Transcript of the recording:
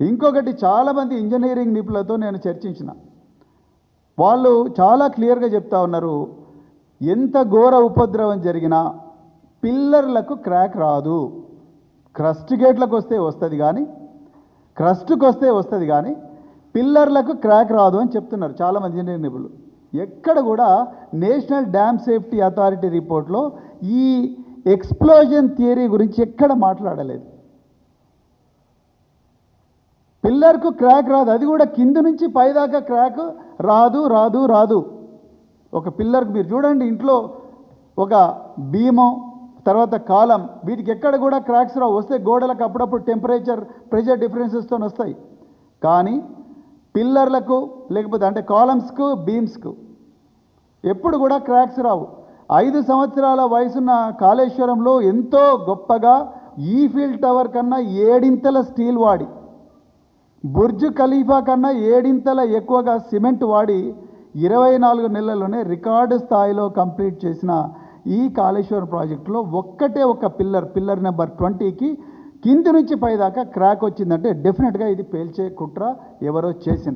ఇంకొకటి చాలామంది ఇంజనీరింగ్ నిపుణులతో నేను చర్చించిన. వాళ్ళు చాలా క్లియర్గా చెప్తా ఉన్నారు ఎంత ఘోర ఉపద్రవం జరిగినా పిల్లర్లకు క్రాక్ రాదు. క్రస్ట్ గేట్లకు వస్తే వస్తుంది కానీ క్రస్ట్కి వస్తే వస్తుంది కానీ పిల్లర్లకు క్రాక్ రాదు అని చెప్తున్నారు చాలామంది ఇంజనీరింగ్ నిపుణులు. ఎక్కడ కూడా నేషనల్ డ్యామ్ సేఫ్టీ అథారిటీ రిపోర్ట్లో ఈ ఎక్స్ప్లోజన్ థియరీ గురించి ఎక్కడ మాట్లాడలేదు. పిల్లర్కు క్రాక్ రాదు. అది కూడా కింద నుంచి పైదాకా క్రాక్ రాదు రాదు రాదు. ఒక పిల్లర్కు మీరు చూడండి ఇంట్లో ఒక భీమం తర్వాత కాలం వీటికి ఎక్కడ కూడా క్రాక్స్ రావు. వస్తే గోడలకు అప్పుడప్పుడు టెంపరేచర్ ప్రెషర్ డిఫరెన్సెస్తో వస్తాయి. కానీ పిల్లర్లకు లేకపోతే అంటే కాలమ్స్కు బీమ్స్కు ఎప్పుడు కూడా క్రాక్స్ రావు. ఐదు సంవత్సరాల వయసున్న కాళేశ్వరంలో ఎంతో గొప్పగా ఈఫిల్ టవర్ కన్నా ఏడింతల స్టీల్ వాడి. బుర్జ్ ఖలీఫా కన్నా ఏడింతల ఎక్కువగా సిమెంట్ వాడి ఇరవై నాలుగు నెలల్లోనే రికార్డు స్థాయిలో కంప్లీట్ చేసిన ఈ కాళేశ్వరం ప్రాజెక్టులో ఒక్కటే ఒక పిల్లర్ పిల్లర్ నెంబర్ ట్వంటీకి కింది నుంచి పైదాకా క్రాక్ వచ్చిందంటే డెఫినెట్గా ఇది పేల్చే కుట్ర ఎవరో చేసిండ్రు.